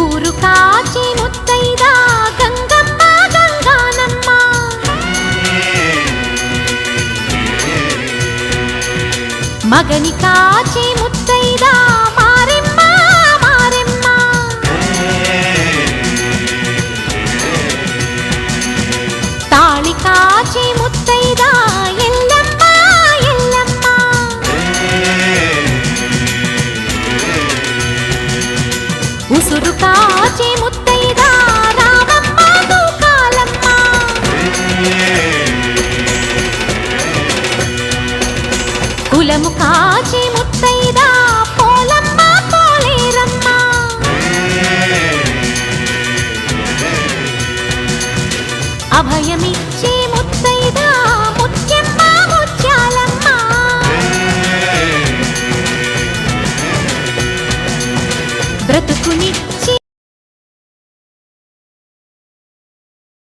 ఊరు కాచి ముత్తైదా గంగమ్మ గంగానమ్మ. మగని కాచి ముత్తైదా మారెమ్మ మారెమ్మ. తాళి కాచి ముత్త ముసురు కాచి ముత్తైదా రామమ్మ కాలమ్మ కులము కాచి ముత్తైదా పోలమ్మ పోలేరమ్మ. అభయమిచ్చి ముత్తైదా బ్రతుకుని